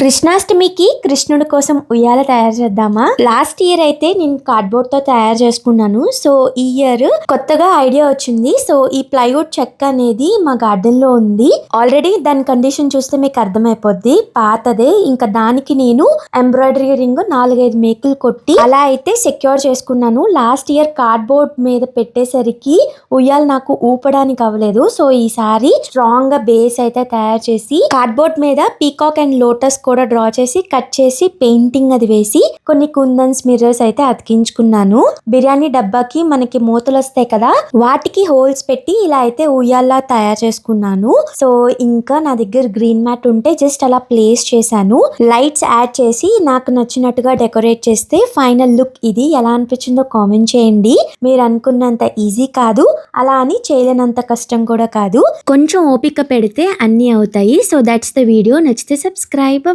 కృష్ణాష్టమికి కృష్ణుడి కోసం ఉయ్యాల తయారు చేద్దామా? లాస్ట్ ఇయర్ అయితే నేను కార్డ్బోర్డ్తో తయారు చేసుకున్నాను. సో ఈ ఇయర్ కొత్తగా ఐడియా వచ్చింది. సో ఈ ప్లైవుడ్ చెక్క అనేది మా గార్డెన్లో ఉంది. ఆల్రెడీ దాని కండిషన్ చూస్తే మీకు అర్థమైపోద్ది. పాతదే. ఇంకా దానికి నేను ఎంబ్రాయిడరీ రింగ్ నాలుగైదు మేకులు కొట్టి అలా అయితే సెక్యూర్ చేసుకున్నాను. లాస్ట్ ఇయర్ కార్డ్బోర్డ్ మీద పెట్టేసరికి ఉయ్యాల నాకు ఊపడానికి అవ్వలేదు. సో ఈసారి స్ట్రాంగ్గా బేస్ అయితే తయారు చేసి కార్డ్బోర్డ్ మీద పీకాక్ అండ్ లోటస్ కూడా డ్రా చేసి కట్ చేసి పెయింటింగ్ అది వేసి కొన్ని కుందన్స్ మిర్రర్స్ అయితే అతికించుకున్నాను. బిర్యానీ డబ్బాకి మనకి మూతలు వస్తాయి కదా వాటికి హోల్స్ పెట్టి ఇలా అయితే ఉయ్యాల్లా తయారు చేసుకున్నాను. సో ఇంకా నా దగ్గర గ్రీన్ మ్యాట్ ఉంటే జస్ట్ అలా ప్లేస్ చేశాను. లైట్స్ యాడ్ చేసి నాకు నచ్చినట్టుగా డెకరేట్ చేస్తే ఫైనల్ లుక్ ఇది. ఎలా అనిపించిందో కామెంట్ చేయండి. మీరు అనుకున్నంత ఈజీ కాదు అలా అని చేయలేనంత కష్టం కూడా కాదు. కొంచెం ఓపిక పెడితే అన్నీ అవుతాయి. సో దట్స్ ద వీడియో నచ్చితే సబ్స్క్రైబ్